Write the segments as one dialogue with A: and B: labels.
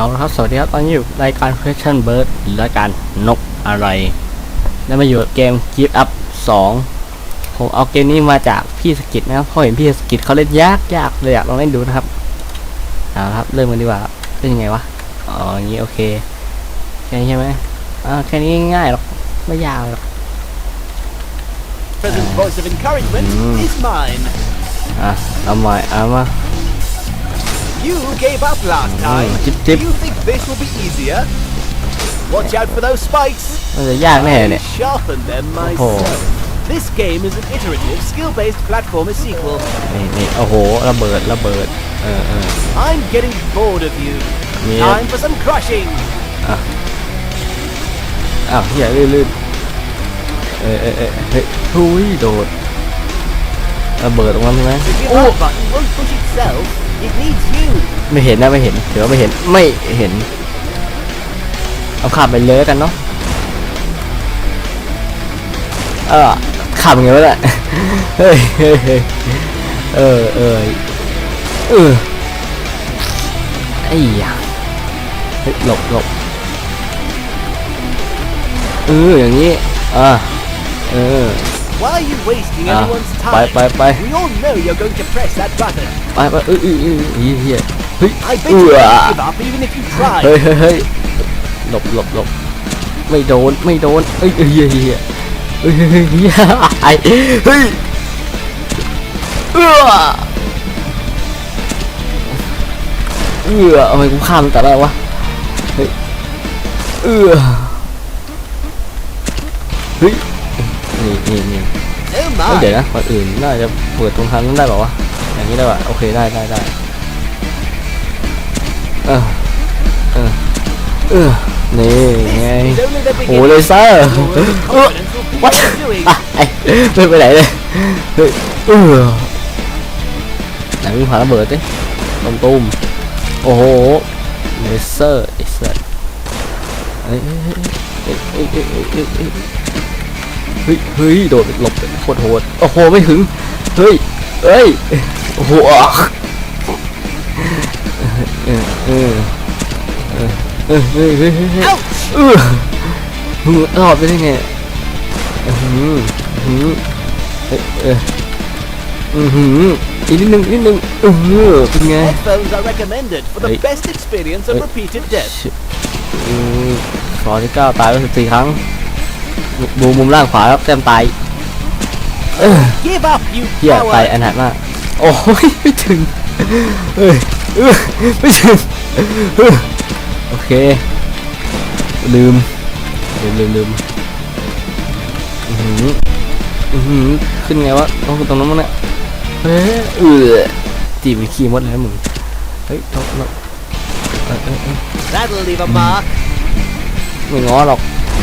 A: เอาละครับสวัสดีครับตอนนี้อยู่รายการ Question Bird หรือรายการนกอะไรได้มาอยู่กับเกม Give Up 2 ผมเอาเกมนี้มาจากพี่สกิทนะครับเพราะเห็นพี่สกิทเขาเล่นยากยากเลยอยากลองเล่นดูนะครับเอาละครับเริ่มกันดีกว่าเป็นยังไงวะอ๋ออย่างนี้โอเคแค่นี้ใช่ไหมอ่าแค่นี้ง่ายๆหรอกไม่ยาวหรอก
B: Present voice of encouragement
A: Mm.
B: is mine.
A: อะเอาใหม่เอามา
B: You gave up last time.
A: Mm, tip,
B: Do
A: tip.
B: you think this will be easier? Watch out for those spikes.
A: มันจะยากแน่เนี่ย
B: I sharpened them myself. This game is an iterative, skill-based platformer sequel.
A: นี่นี่โอ้โหระเบิดระเบิดเออเออ
B: I'm getting bored of you.
A: Yeah.
B: Time for some crushing.
A: อ้าวเฮียลื่นลื่นเออเออเออเฮ้ยทุยโดดระเบิดออกมาใช่ไหม
B: The give
A: โอ้
B: up button won't push itself. It needs you.
A: ไม่เห็นนะไม่เห็นถือว่าไม่เห็นไม่เห็น เอาขับไปเลยแล้วกันเนาะเออขับไงวะเนี่ยเฮ้ยเฮ้ยเฮ้ยเออเออเออไอ้ยาเฮ้ยหลบหลบเอออย่างนี้อ่าเออ
B: Why are you wasting
A: Ah,
B: anyone's time?
A: bye, bye, bye.
B: We all know you're going to press that button.
A: ไปไปเออเออเออเฮียเฮียเฮ้ย
B: I bet
A: เอ
B: you
A: อ
B: won't give up even if you try.
A: เฮ้ยเฮ้ยเฮ้ยหลบหลบหลบไม่โดนไม่โดนเอ้ยเอ้ยเฮียเฮียเฮ้ยเฮ้ยเฮ้ยเฮียไอ้เฮ้ยเออเออทำไมกูข้ามแต่แรกวะเฮ้ยเออเฮ้ยนี่นี่นี่
B: Oh
A: เฮ้ย
B: my.
A: เดี๋ยวนะก่อนอื่นน่าจะเปิดตรงทางนั้นได้เปล่าวะี้แล้วอะโอเคได้ได้ได้เออเออเออนี่ไงโอ้เลเซอร์เออ
B: วัด
A: อะไไปไหนเลยเฮ้ยเออไหวงผาระเบิดดิตุ้ตุ้มโอ้โหเลเซอร์เอ้สัสเฮ้ยเฮ้ยโดดหลบโคตรโหดโอ้โหไม่ถึงเฮ้ยเฮ้ย โอ้โหเออเออเออเออเฮ้ยเฮ้ยเฮ้ยเออมึงรอดไปได้ไงหืออือหือเอ้ยเอออือหืออีกนิดนึงนิดนึงเออเป็นไง
B: Headphones are recommended for the best experience of repeated death.
A: อืมขอที่เก้าตายไปสิบสี่ครั้งดูมุมล่างขวาครับแต้มตายเออเกียตายอันหัดมาก โอ้ยไม่ถึงเอ้ยเออไม่ถึงโอเค ลืม ลืมลืมลืมอือหืออือหือขึ้นไงวะต้องตรงนั้นมั้งเนี่ยเฮ้ยเออจีบไปขี้มดเลยนะมึงเฮ้ยต้องต้องเออเออเออ
B: That'll leave a mark.
A: ไม่ง้อหรอก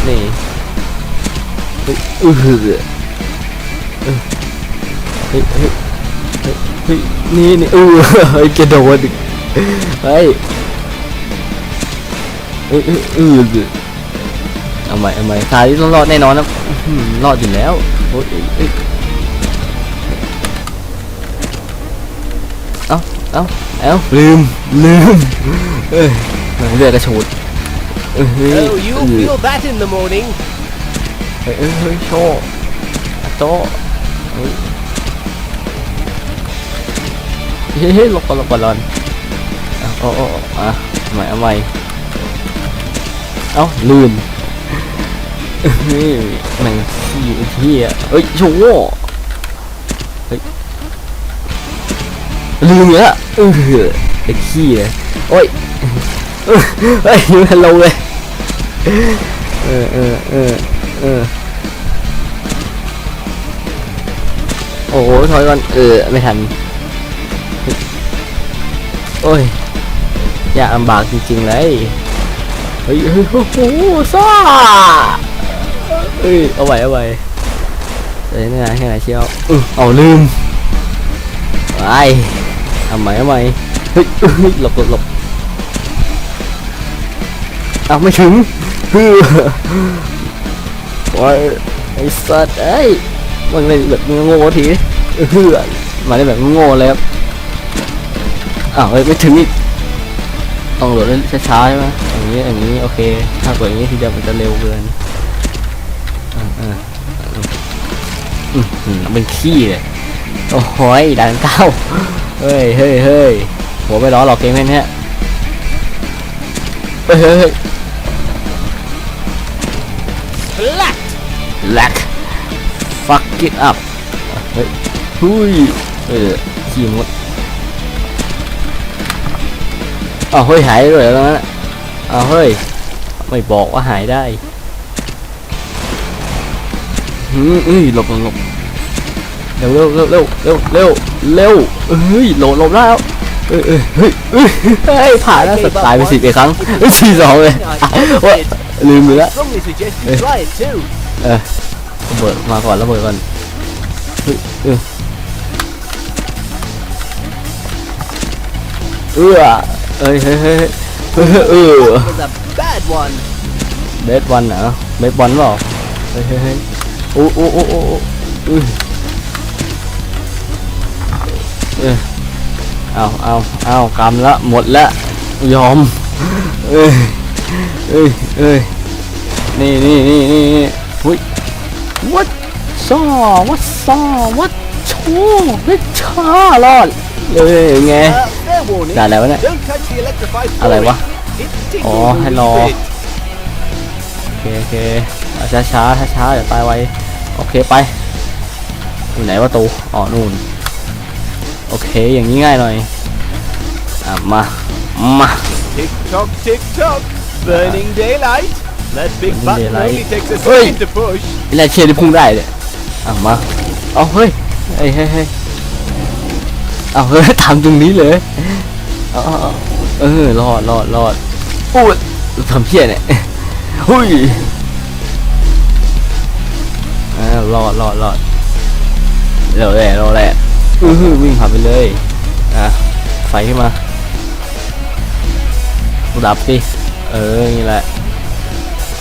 A: นี่เฮ้ยเออเออเออเฮ้ยเฮ้ย เฮ้ยเฮ้ยนี่นี่เออเฮ้ยกระโดดอีกเฮ้ยเออเออเออเอาใหม่เอาใหม่ทายที่ต้องรอดแน่นอนนะอื้อหือรอดอยู่แล้วโอ้ยเอ้ยเอ้ยเอ้าเอ้าเอ้าลืมลืมเอ้ยเลือดกระชูดเอ้ยเฮ้ย
B: Oh, you'll
A: เออ
B: feel that in the morning.
A: เฮ้ยเฮ้ยเฮ้ยโชว์อะโตเเฮ้ยลบก่อนลบก่อนหลอนเอาเอาเอาเอาอะใหม่เอาใหม่เอ้าลืมเฮ้ยแม่งขี้เหี้ยเฮ้ยโชว์เฮ้ยลืมอีกแล้วเออไอ้ขี้เลยโอ้ยเฮ้ยยังไม่ทันลงเลยเออเออเออเออโอ้โหถอยก่อนเออไม่ทัน โอ้ยยากลำบากจริงๆเลยเฮ้ยเฮ้ยโอ้โหซ่าเฮ้ยเอาไว้เอาไว้เอ้ยนี่นะแค่ไหนเชียวอือเอาลืมไปเอาใหม่เอาใหม่เฮ้ยเฮ้ยหลบหลบหลบเอาไม่ถึงเฮ้ยโอ้ยไอ้สัตว์เอ้ยมันเลยแบบโง่ทีเฮือมาได้แบบโง่เลยครับ อ้าวเฮ้ยไม่ถึงอีกต้องโหลดเล่นช้าๆใช่ไหมอย่างนี้อย่างนี้โอเค ถ้ากดอย่างนี้ทีเดียวมันจะเร็วเกินอ่าอ่าอืมอืมเป็นขี้เลยโอ้โหยดันเก้าเฮ้ยเฮ้ยเฮ้ยหัวไม่ร้อนหรอกเกมแค่เนี้ยเฮ้ยเฮ้ยเฮ้ย
B: Black!
A: แลก fuck it up เฮ้ยหุยเออขี้มด อ้าวเฮ้ยหายเลยแล้วนะอ้าวเฮ้ย ไม่บอกว่าหายได้หืมเอ้ยหลบหลบเร็วเร็วเร็วเร็วเร็วเร็วเร็วเฮ้ยหลบหลบแล้วเอ้ยเอ้ยเฮ้ยเฮ้ยผ่านแล้วสตายไปสิบเอ็ดครั้งสี่สองเลยอะโอ๊ยลืมไปแล้วเออระเบิดมาก่อนระเบิดก่อนเฮ้ยเออเออ เอ้ยเฮ้ยเฮ้ยเฮ้ยเออ
B: Was a bad one.
A: เบสบอลเหรอเบสบอลเปล่าเฮ้ยเฮ้ยเฮ้ยโอ้โอ้โอ้โอ้อือเออเอาเอาเอากำละหมดละยอมเอ้ยเอ้ยเอ้ยนี่นี่นี่นี่นี่หุ้ย what ซอ what ซอ what โชไม่ช้ารอดเลยไง
B: Uh.
A: ด่าอะไรวะเนี่ย
B: Don't touch the electrified
A: อะไร
B: flooring.
A: วะ
B: It tickles
A: Ồ,
B: when you
A: hello.
B: spit.
A: โอเคโอเคเอาช้าช้าช้าช้าๆเดี๋ยวตายไวโอเคไปอยู่ไหนประตูอ๋อนู่นโอเคอย่างนี้ง่ายหน่อยอะมามา
B: Tick tock, tick tock. Burning daylight. That big
A: Burning
B: button
A: daylight.
B: only takes a
A: Oi.
B: second to push.
A: ไอ้แรกเชียร์ที่พุ่งได้เลยอะมาเอาเฮ้ยเฮ้ยเฮ้ย เอาเฮ้ยทำตรงนี้เลยเอาเอาเอออรอดรอดรอดโอ้ทำเพี้ยเนี่ยหุ้ยอ่ารอดรอดรอดเร็วแหละเร็วแหละอือหือวิ่งผ่านไปเลยอะไฟขึ้นมาดับสิเออนี่แหละ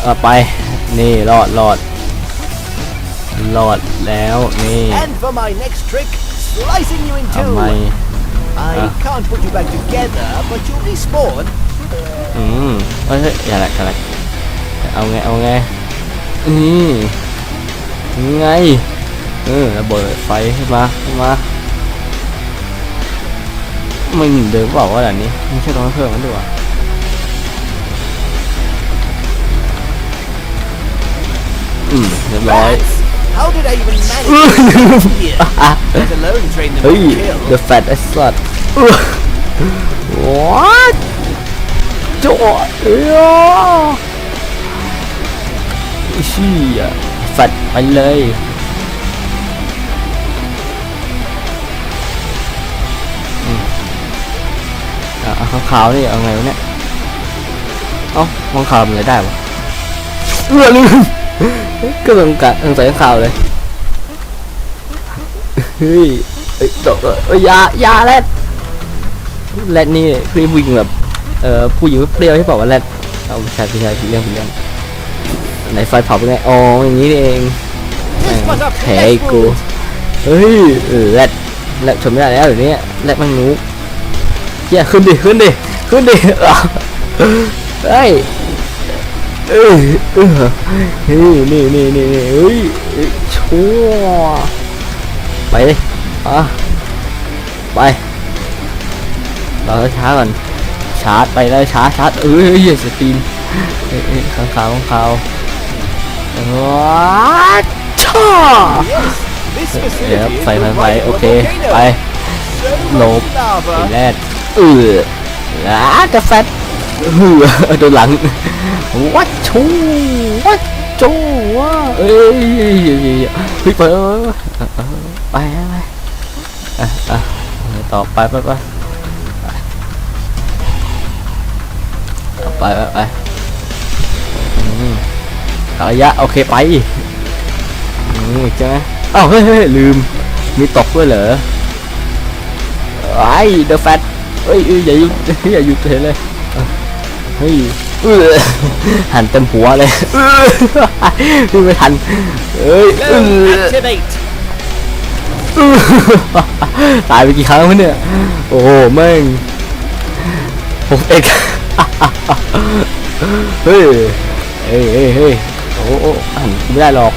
A: เอาไปนี่รอดรอดรอดแล้วนี่
B: And for my next trick, slicing you in
A: ทำไม
B: two. I
A: Ah.
B: can't put you back together, but you'll respawn.
A: อืมเฮ้ยเฮ้ยอย่าแหละอย่าแหละเอาไง เอาไง นี่ไง เออระเบิดไฟขึ้นมาขึ้นมาไม่เหมือนเดิมเปล่าวะด่านนี้ไม่ใช่ต้องเพิ่มมันด้วยวะอืมเรียบร้อย
B: Rats! How did I even manage to here?
A: อะ
B: Let alone train them
A: เฮ้ย
B: to kill.
A: the fat as slut what โจ้เอ้ยเชี่ยแฟดไปเลยอืมอะเอาขาวๆนี่เอาไงวะเนี่ย เอ้ามองขาวมันอะไรได้วะเออลืม ก็สงกัดสงสัยขาวเลยเฮ้ยเอ้ยตกเอ้ยยายาแรดแรดนี่คือผู้หญิงแบบเอ่อผู้หญิงเปรี้ยวที่บอกว่าแรดเอาไม่ใช่ไม่ใช่ผิดเรื่องผิดเรื่องไหนไฟเผาเป็นไงอ๋ออย่างนี้เองแผลกูเฮ้ยเออแรดแรดชนไม่ได้แล้วเดี๋ยวนี้แรดมันงูเฮียขึ้นดิขึ้นดิขึ้นดิเฮ้ย เอ้ยเออนี่นี่นี่นี่เฮ้ยชั่วไปอะไปเราช้าก่อนชาร์จไปแล้วชาร์จชาร์จเอ้ยเหี้ยสตีนเอ้ยข้างขาวข้างขาวว้าช่อเดี๋ยว
B: facility is
A: ใส่มันไปโอเคไป
B: volcano. So
A: Nope.
B: much lava.
A: ไอ้แรดเออแล้ากาแฟ เหือโดนหลังวัดชูวัดจูว่าเอ้ยเฮ้ยไปเออไปไปอะอะต่อไปไปไปไปไปไประยะโอเคไปอืมใช่ไหมอ้าวเฮ้ยลืม มีตกด้วยเหรอไอ้เดอะแฟตเฮ้ยอ้ยอย่าหยุดอย่าหยุดเห็นเลย เฮ้ยเออหันเต็มหัวเลยเออวิ่งไม่ทันเอ้ยเอ
B: Load
A: อ
B: activate.
A: เออตายไปกี่ครั้งวะเนี่ย โอ้โหแม่งหกเอกเฮ้ยเฮ้ยเฮ้ยเฮ้ยโอ้โอ้อ่านกูไม่ได้หรอก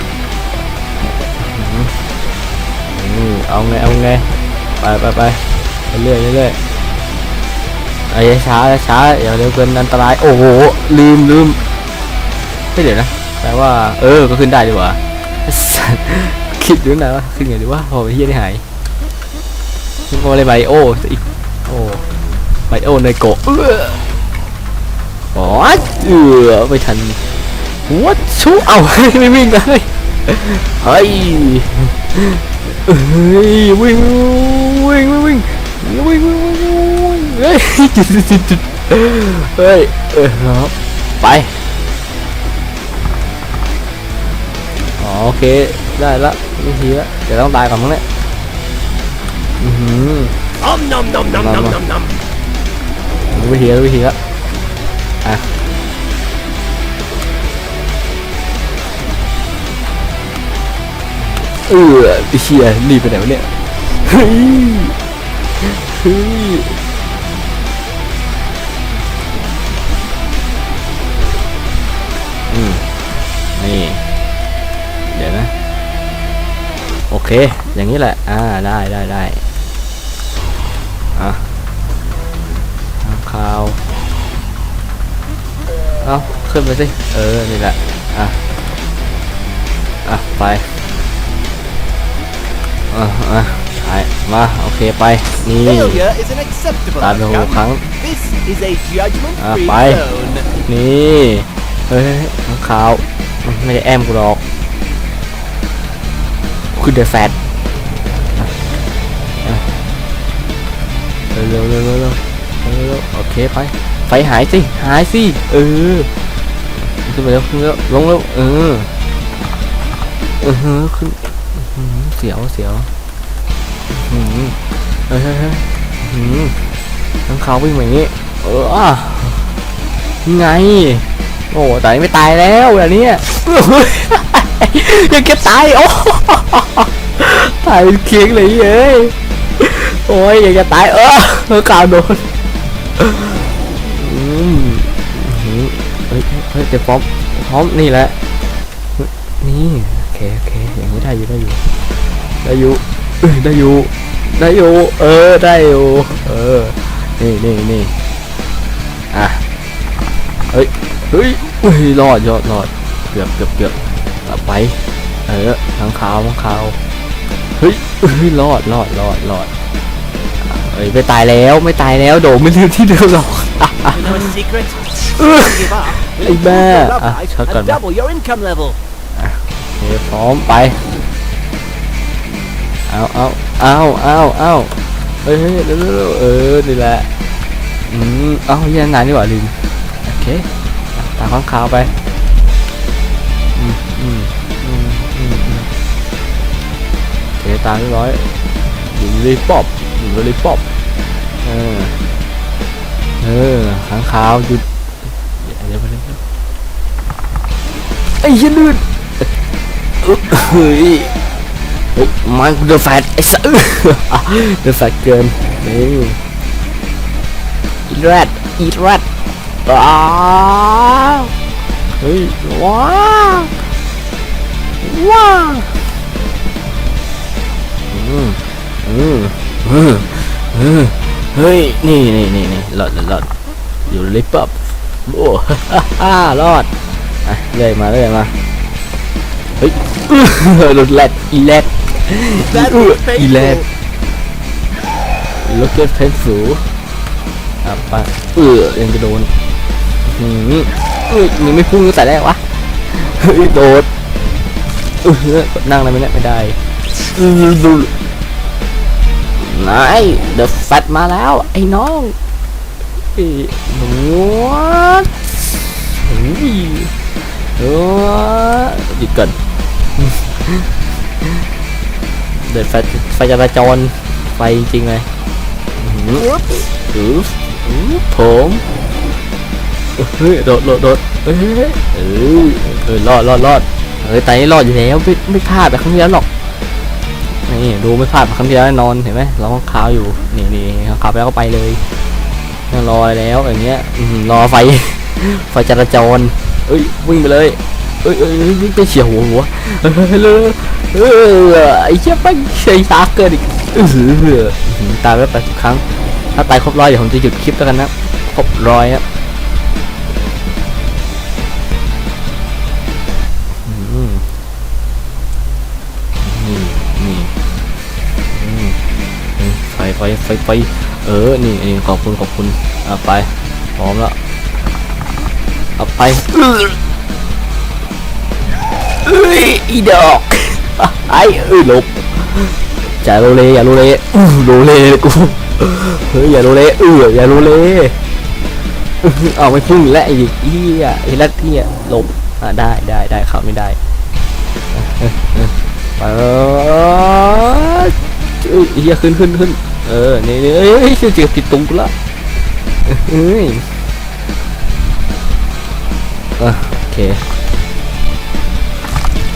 A: อืมเอาไงเอาไงไปไปไปไปเรื่อยเรื่อย ไอ้ช้าช้าอย่าเร็วเกินอันตรายโอ้โหลืมลืมไม่เดี๋ยวนะแปลว่า เออก็ขึ้นได้ดีกว่าคิดดูนะว่าขึ้นไงดีว่าพอไปเฮียได้หายขึ้นก็เลยไบโออีกโอ้ไบโอในโกเอออ๋อเออไม่ทันวัดชูเอาไม่วิ่งเลยเฮ้ยเฮ้ยวิ่งวิ่งวิ่งวิ่งวิ่ง เฮ้ยจุดจุดจุดเฮ้ยเออครับไปอ๋อโอเคได้ละวิธีละเดี๋ยวต้องตายก่อนมั้งเนี่ยอือหือ
B: Om nom nom nom nom nom nom.
A: รู้วิธีล้วรู้วิธีล้วอะเออไอ้เชียรีบไปไหนวะเนี่ยเฮ้ยเฮ้ย เค อย่างนี้แหละ อ่า ได้ได้ได้อะทางข่าว เอาขึ้นไปสิ เออ นี่แหละ อะ อะ ไป อะ อะไปมา โอเค ไป นี่
B: Failure is an acceptable
A: ตามไปหกครั้ง
B: outcome. This is a judgment-free
A: Ah, bye.
B: zone.
A: นี่ เฮ้ยทางข่าว ไม่ได้แอมกูหรอก คือเดอะแฟตเร็วเร็วเร็วเร็วเร็วโอเคไปไฟหายสิหายสิเออขึ้นไปเร็วขึ้นเร็วลงเร็วเออเออขึ้นเสียวเสียวหือเฮ้ยเฮ้ยเฮ้ยอื้อหือทั้งเขาวิ่งมาอย่างงี้เออไงโอ้แต่ไม่ตายแล้วแบบนี้ ยังจะตายโอ้ตายเป็นเคียงเลยเย้ยโอ้ยยังจะตายเออเออกาวโดนอืมเฮ้ยเฮ้ยเดี๋ยวพร้อมพร้อมนี่แหละนี่โอเคโอเคอย่างนี้ได้อยู่ได้อยู่ได้อยู่ได้อยู่ได้อยู่เออได้อยู่เออนี่นี่นี่อะเฮ้ยเฮ้ยอุ้ยรอดยอดรอดเกือบเกือบเกือบ เอาไป เออทางขาวทางขาวเฮ้ยเฮ้ยรอดรอดรอดรอดเฮ้ยไม่ตายแล้วไม่ตายแล้วโดดไม่ลืมที่เดิมหรอก
B: You know a secret?
A: เออ
B: Give up.
A: Ê,
B: Improve
A: ba.
B: your love
A: À,
B: life
A: sao
B: and
A: cần-
B: double your income level.
A: โอเคพร้อมไปเอาเอาเอาเอาเอาเฮ้ยเฮ้ยเร็วเร็วเร็วเออนี่แหละอืมเอาเยันนานดีกว่าลืมโอเคอะตามข้างขาวไป อืมอืมอืมอืมอืมโอเคตามเรียบร้อยหยุดเลยป๊อปหยุดเลยป๊อปเออ เออข้างขาวหยุดเดี๋ยวเดี๋ยวไปเร็วไอ้เหี้ยันลื่นเฮ้ยเฮ้ยมันเดือดแฟดไอ้สัสเดือดแฟดเกินนี่อีแรดอีแรดว้าวเฮ้ยว้า วว้าวอืมอืมอืมอืมเฮ้ย นี่นี่นี่นี่รอดรอดรอดอยู่ลิปปับโอ้ฮ่ารอดอะเรื่อยมาเรื่อยมา เฮ้ยรถแรดอีแรด
B: That
A: อื้อ
B: was
A: อีแรด
B: painful.
A: ลูกเก็ตเพนสูอะไปเออยังจะโดนอืมเอ้ยยังไม่พุ่งตั้งแต่แรกวะเฮ้ยโดด เออนั่งได้ไหมเนี่ยไม่ได้นายเดอะแฟตมาแล้ว ไอ้น้องหนูเฮ้ยเออหยุดก่อนเดินไฟไฟจราจรไฟจริงเลยอืออือผมเฮ้ยโดดโดดโดดเฮ้ยเฮ้ยเฮ้ยเออเออรอดรอดรอด เฮ้ยตอนนี้รอดอยู่แล้วไม่ไม่พลาดแบบครั้งที่แล้วหรอกนี่ดูไม่พลาดแบบครั้งที่แล้วแน่นอนเห็นไหมเราข้างขาวอยู่นี่นี่ข้างขาวไปแล้วก็ไปเลยรอแล้วอย่างเงี้ยรอไฟไฟจราจรเอ้ยวิ่งไปเลยเอ้ยเอ้ยวิ่งไปเฉียวหัวหัวเฮ้ยเลยเออไอ้เชี่ยไปเฉยช้าเกินอีกเออตายไปแปดสิบครั้ง ถ้าตายครบร้อยเดี๋ยวผมจะหยุดคลิปแล้วกันนะครบร้อยครับ ไฟไฟไฟไฟเออ นี่นี่ขอบคุณขอบคุณเอาไปพร้อมแล้วเอาไปเอ้ยอีดอกไอ้เอ้ยหลบอย่าโลเลอย่าโลเลอู้โลเลเลยกูเฮ้ยอย่าโลเลเอออย่าโลเลอื้อเอาไม่พุ่งอีกแล้วไอ้เหี้ยไอ้ลัดเหี้ยหลบอะได้ได้ได้เข้าไม่ได้เออเออเออเอ้ยเหี้ยขึ้นขึ้นขึ้น เออนี่นี่เอ้ยเชื่อเจ็บติดตุงกูละเอ้ยอะโอเค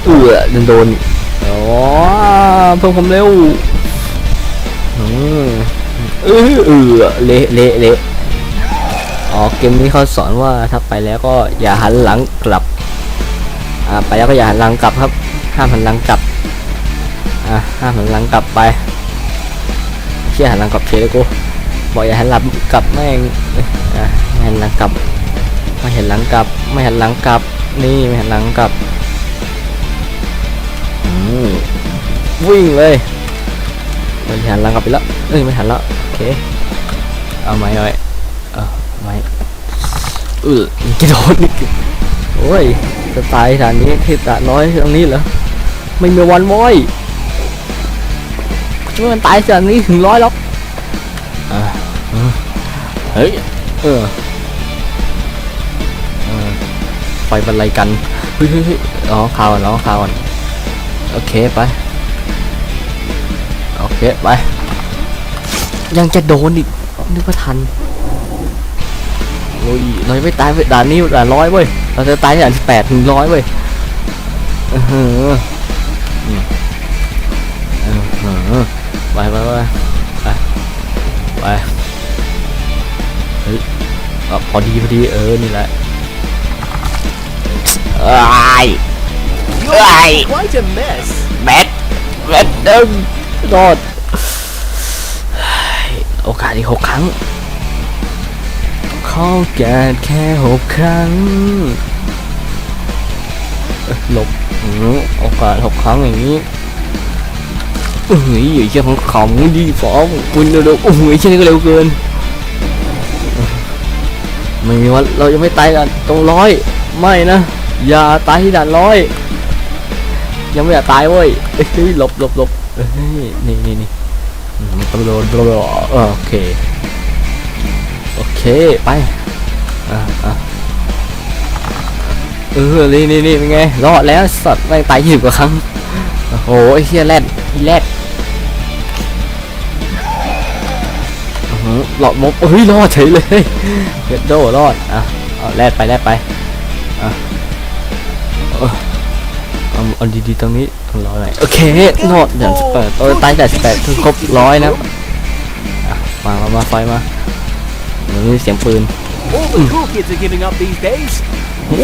A: เออโดนโดนอ๋อเพิ่มความเร็วอืมเออเออเละเละเละอ๋อเกมนี้เขาสอนว่าถ้าไปแล้วก็อย่าหันหลังกลับอ่าไปแล้วก็อย่าหันหลังกลับครับห้ามหันหลังกลับอ่าห้ามหันหลังกลับไป เชี่ยหันหลังกลับเฉยเลยกูบอกอย่าหันหลังกลับแม่งเอ้ยอะไม่หันหลังกลับไม่เห็นหลังกลับ ไม่เหันหลังกลับ นี่ไม่เหันหลังกลับวิ่งเลยไม่หันหลังกลับไปแล้วเอ้ยไม่หันแล้วโอเคเอาไมเอาไว้เออไม่เออีกระโดดนี่โอ้ยจะตายฐานนี้ที่ตะน้อยตรงนี้เหรอไม่มีวันม้อย ช่วยมันตายจากนี้ถึงร้อยหรอกเฮ้ยเออเออไฟบรรลัยกันเฮ้ยเฮ้ยร้องข่าวก่อนร้องข่าวก่อนโอเคไป โอเคไป ยังจะโดนอีก นึกว่าทันโอ้ยเรายังไม่ตายเว้ยด่านนี้ด่านร้อยเว้ย เราจะตายด่านแปดถึงร้อยเว้ยเออหืออืมเออ ไปไปไปไปไปเฮ้ยอะพอดีพอดีเออนี่แหละไอ้ย
B: You're
A: Right.
B: quite a mess.
A: แบทแบทเดิมรอดโอกาสอีกหกครั้งข้อแก่แค่หกครั้งเอ้ยหลบอื้อหือโอกาสหกครั้งอย่างนี้ เฮ้ยอย่เชื่อของของดีฟอมคุณเร็วๆโอ้โหเชื่อนี่ก็เร็วเกินไม่มีวันเรายังไม่ตายกันตรงร้อยไม่นะอย่าตายที่ด่านร้อยยังไม่อยากตายเว้ยเฮ้ยหลบหลบหลบเฮ้ยนี่นี่นี่อืมโดนโดนโอเคโอเคไปอะอะเออนี่นี่นี่เป็นไงรอดแล้วสัตว์ไม่ตายยี่สิบกว่าครั้งโอ้โหไอ้เฮียแรดอีแรด หลอดมบเฮ้ยรอดเฉยเลยเกดโดรอดอะเอาแรดไปแรดไปอะเออเอาเอาดีๆตรงนี้ตรงร้อยหน่อยโอเคโนดเดี๋ยวสิบแปดตัวตายแต่สิบแปดคือครบร้อยนะอะมามามาไฟมาเดี๋ยวมีเสียงปืน
B: All the cool kids are giving up these days.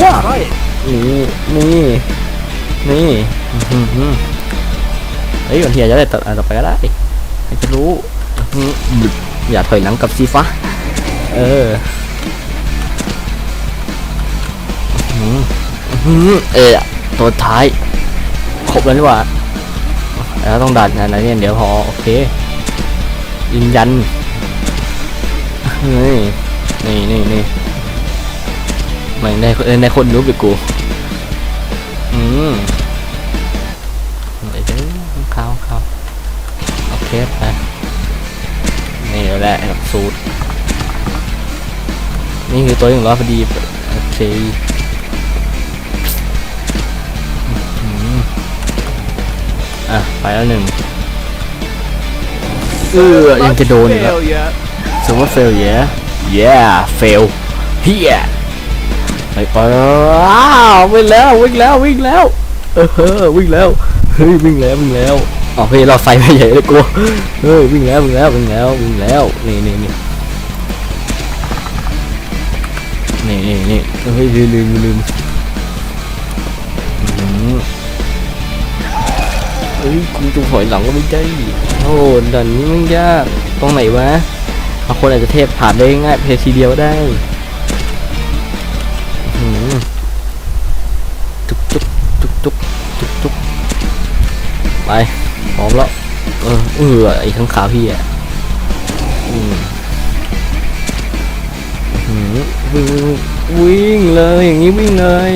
A: Yeah.
B: Try it.
A: นี่นี่นี่อื้อหือหือเฮ้ยวันที่จะได้ต่ออะต่อไปก็ได้ใครจะรู้ อย่าถอยหลังกับซีฟ้าเออเออตัวท้ายครบแล้วนี่หว่าแล้วต้องดันนะเนี่ยเดี๋ยวพอโอเคยืนยันนี่นี่นี่นี่ไม่ได้เออในคนรู้ไปกูอืมเดี๋ยวเดี๋ยวเข้าเข้าโอเคไป แหละหลักสูตรนี่คือตัวหนึ่งร้อยพอดีโอเคอืมอะ ไปแล้วหนึ่งเออยังจะโดนอีกแล้ว
B: Failure.
A: สมมติเฟลเย่เย่เฟลเฮียไปไปอ้าววิ่งแล้ววิ่งแล้ววิ่งแล้วเออเฮ้อวิ่งแล้วเฮ้ยวิ่งแล้ววิ่งแล้ว อ๋อเฮ้ยเราไฟไม่ใหญ่เลยกูเฮ้ยวิ่งแล้ววิ่งแล้ววิ่งแล้ววิ่งแล้วนี่นี่นี่นี่นี่นี่เฮ้ยลืมลืมลืมอืมเฮ้ยกูจะถอยหลังก็ไม่ได้โอ้ดันนี้มันยากตรงไหนวะบางคนอาจจะเทพผ่านได้ง่ายเพทีเดียวได้อื้อหือจุกจุกจุกจุกจุกจุกไป ร้อมแล้ว เออเออไอ้ข้างขาพี่อะอืมอื้อหือวิ่งวิ่งเลย อย่างนี้วิ่งเลย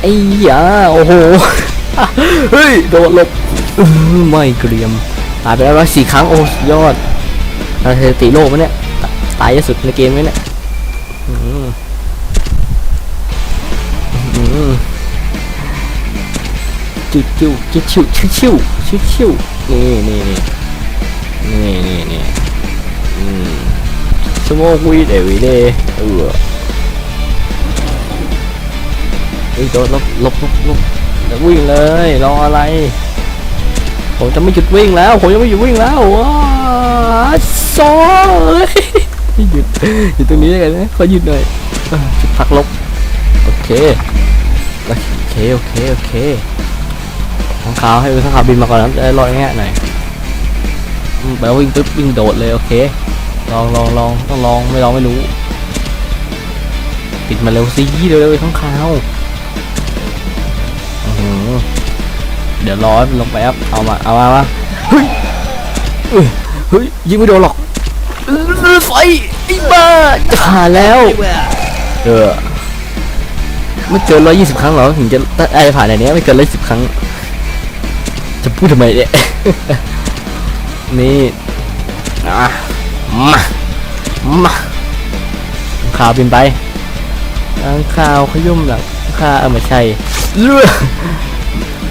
A: ไอ้ยาโอ้โห เฮ้ย โดดหลบไม่เกรียม ตายไปแล้วร้อยสี่ครั้ง โอ้ยอดเราสถิติโลกมั้เนี่ย ตายที่สุดในเกมไหมเนี่ยอื้อหืออื้อหือ จิ้วจิ้วจิ้วชิวชิวชิวชิวชิวนี่นี่นี่นี่นี่นี่อืมสโมกวีเดวีเดเออเฮ้ยโดดลบลบลบลบจะวิ่งเลยรออะไร ผมจะไม่หยุดวิ่งแล้ว ผมจะไม่หยุดวิ่งแล้วว้าซอเอ้ยหยุดหยุดตรงนี้ได้ไงนะขอหยุดหน่อยจุดพักลบโอเคโอเคโอเคโอเค ข้างขาวให้ข้างขาวบินมาก่อนนะจะได้ลอยง่ายหน่อยแปลว่าวิ่งปึ๊บวิ่งโดดเลยโอเค ลองลองลองต้องลองไม่ลองไม่รู้ปิดมาเร็วสิเร็วๆข้างขาวเดี๋ยวรอให้มันลงไปครับเอามาเอามามาเฮ้ยเฮ้ยยิงไม่โดนหรอกไฟไอ้บ้าจะาแล้วเออไม่เกินร้อยยี่สิบครั้งหรอถึงจะได้ผ่านในนี้ไม่เกินร้อยสิบครั้ง จะพูดทำไมเนี่ย นี่อะมามาข่าวบินไปข้างข่าวขยุ่มหลังข้าเออไม่ใช่เลือ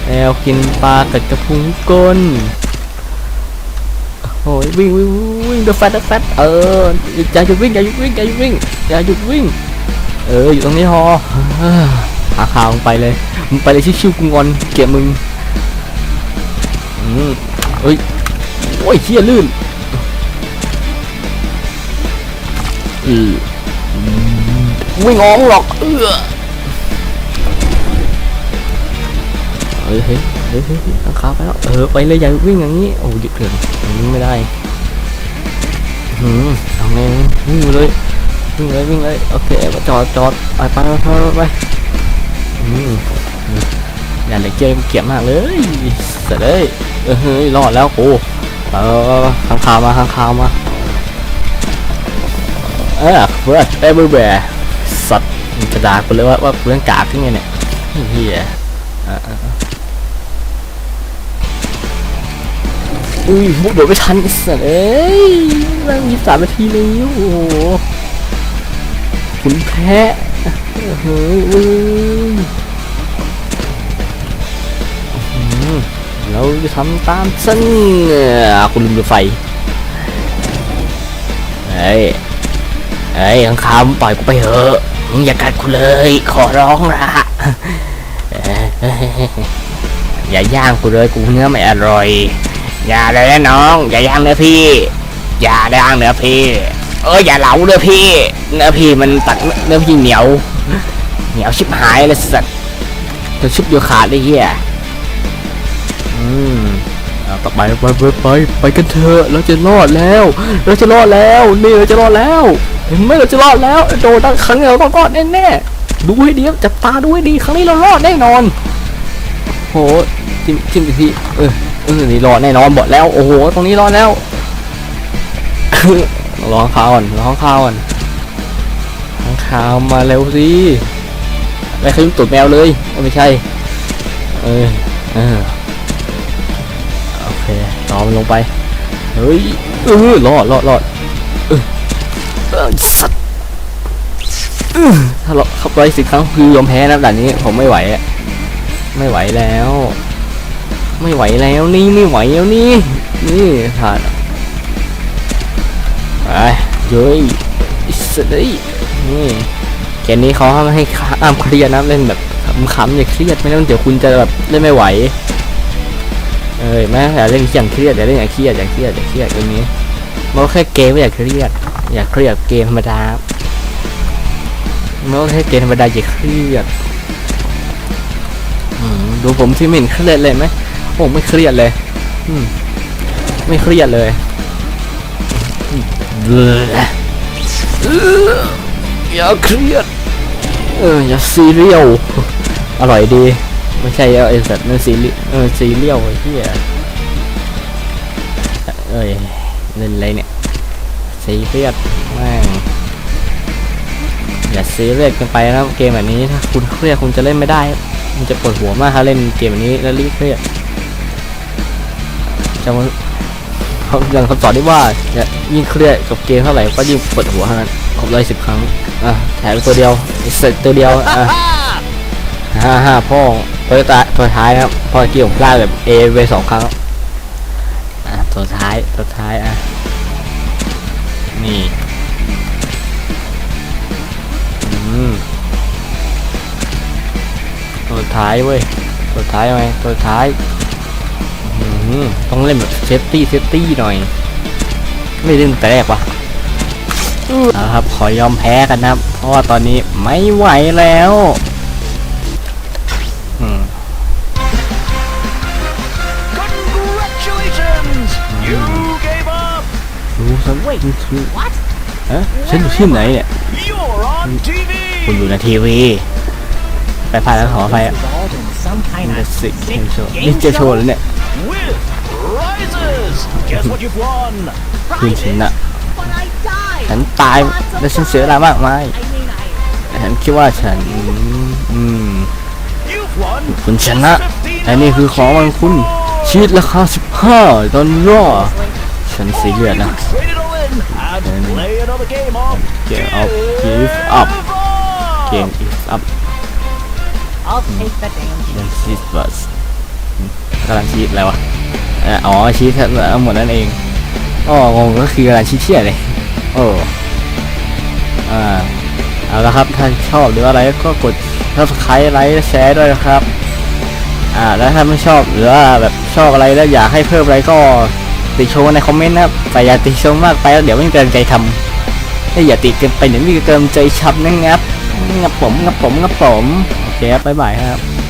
A: แมวกินปลากัดกระพุ้งก้นโอ้ยวิ่งวิ่งวิ่งเดอะแฟตเดอะแฟตเอออย่าหยุดวิ่งอย่าหยุดวิ่งอย่าหยุดวิ่งอย่าหยุดวิ่ง เอออยู่ตรงนี้พอเออหาข่าวมึงไปเลยมึงไปเลยชิวๆกูงอนเกลียมึง เฮ้ย โอ้ยเฮียลื่นอือวิ่งออกหรอก เออเฮ้ยเฮ้ยเฮ้ยเฮ้ยข้างขาไปแล้ว เออ ไปเลยอย่าวิ่งอย่างนี้ โอ้หยุดเถื่อนอย่งไม่ได้อืมเอาไงวิ่งเลยวิ่งเลยวิ่งเลยโอเคจอดจอดไปไปไปไปอืมอย่าเลยเกมเกียบมากเลยเสร็จเลย ออเฮ้ยรอดแล้วโอ้เออข้างคาวมาข้างคาวมาเออเพื่อเอเบื่อเบื่อสัตว์มันจะด่ากูเลยว่าว่าเพื่อนกากที่ไงเนี่ยเฮียอุ้ยมุดโดดไม่ทันสัตว์เอ้ยแม่งยี่สามนาทีแล้วโอ้โหขุนแพะเฮ้ย เราจะทำตามเส้นอะคุณลืมรถไฟเฮ้ยเฮ้ยข้างคาวมึงปล่อยกูไปเถอะมึงอย่ากัดกูเลย ขอร้องละอยอย่าย่างกูเลยกูเนื้อไม่อร่อย อย่าเลยนะน้อง อย่าย่างเนื้อพี่ อย่าย่างเนื้อพี่ เอออย่าเหลาเนื้อพี่ เนื้อพี่มันตัดเนื้อพี่เหนียว เหนียวชิบหายเลยสัตว์จะชุบเดียวขาดเลยเฮียอื มต่อไปไปไปไปไปกันเถอะเราจะรอดแล้ว เราจะรอดแล้วนี่เราจะรอดแล้วเห็นไหมเราจะรอดแล้วโดนตั้งครั้งเดียวก็รอดแน่ๆดูให้ดีจับตาดูให้ดีครั้งนี้เรารอดแน่นอนโหจิ้มจิ้มอีกทีเออเออนี่รอดแน่นอนหมดแล้วโอ้โหตรงนี้รอดแล้วรอข้างคาวก่อนรอข้างคาวก่อนข้างคาวมาเร็วสิไปขยุ่มตูดแมวเลยไม่ใช่ เออเออ เครอมันลงไป เฮ้ยเออรอดรอดรอดเออเออสัตว์ถ้าเราเข้าไปสิครั้งคือยอมแพ้นะด่านนี้ผมไม่ไหวอะไม่ไหวแล้ว ไม่ไหวแล้วนี่ไม่ไหวแล้วนี่นี่ผ่านไปเย้ยอิสระนี่เกมนี้เขาห้ามให้ห้ามเครียดนะเล่นแบบขำๆอย่าเครียดไม่งั้นเดี๋ยวคุณจะแบบเล่นไม่ไหว เอ้ยแม่อย่าเล่นอย่างเครียดอย่าเล่นอย่างเครียดอย่าเครียดอย่าเครียดเกมนี้มันก็แค่เกมไม่อยากเครียด อย่าเครียดเกมธรรมดาไม่ต้องให้เกมธรรมดาอย่าเครียดดูผมที่ไม่เห็นเครียดเลยไหมโอ้ไม่เครียดเลยอืมไม่เครียดเลยอย่าเครียดเอออย่าซีเรียลอร่อยดี ไม่ใช่เอาไอ้สัตว์นั่นซีเรียลเออซีเรียลไอ้เหี้ยเอ้ยเล่นอะไรเนี่ยซีเรียสแม่งอย่าซีเรียสเกันไปนะครับเกมแบบนี้ถ้าคุณเครียดคุณจะเล่นไม่ได้ครับมันจะปวดหัวมากถ้าเล่นเกมแบบนี้แล้วรีบเครียดจะมันเขาอย่างคำสอนที่ว่าอย่ายิ่งเครียดกับเกมเท่าไหร่ก็ยิ่งปวดหัวเท่านั้นผมเลยสิบครั้งอะแถมตัวเดียวเสร็จตัวเดียวอะห้าห้าพ่อ ตัวตาตัวท้ายนะครับพอเกี่ยวพลาดแบบเอไปสองครั้งอะตัวท้ายตัวท้ายอะนี่อืมตัวท้ายเว้ยตัวท้ายไหมตัวท้ายอืมต้องเล่นแบบเซฟตี้เซฟตี้หน่อย ไม่เล่นแต่แรกวะเอาละครับ ขอยอมแพ้กันนะครับ เพราะว่าตอนนี้ไม่ไหวแล้ว สักเว้ยคือฮะฉันอยู่ที่ไหนเนี่ย
B: You're on TV!
A: คุณอยู่ในทีวีไปพลาดแล้วขอไปอะ
B: Involved in some kind
A: นี่
B: of
A: สิ
B: sick
A: โชว์
B: game
A: นี่จะโชว์
B: show
A: แล้วเนี่ย
B: with prizes! Guess what you've won?
A: คุณชนะ
C: But I died.
A: ฉันตายและฉันเสียเวลามากมาย
C: I mean, I
A: ฉันคิดว่าฉันอืม
B: You've won
A: คุณชนะแต่นี่คือของมันคุณชีวิตราคา15ดอลลาร์ ฉันซีเรียส
B: You
A: นะ
B: can trade it all in and play another game of
A: Game of Give Up. เกม is up
C: I'll take the damn
A: เ n ชีสบัสกำลังชีสอะไรวะเอ่ออ๋อชีสทั้งหมดนั่นเองอ๋องงก็คือกำลังชีสเชี่ยเลยโอ้อ่าเอาละครับถ้าชอบหรืออะไรก็กด subscribe ไลค์และแชร์ด้วยนะครับ อ่าแล้วถ้าไม่ชอบหรือว่าแบบชอบอะไรแล้วอยากให้เพิ่มอะไรก็ ติชมในคอมเมนต์นะครับแต่อย่าติชมมากไปแล้วเดี๋ยวไม่มีกำลังใจทำถ้าอย่าติเกินไปเดี๋ยวมมีกำลังใจชับนะครับงับผมงับผมงับผมโอเคครับบ๊ายบายครับ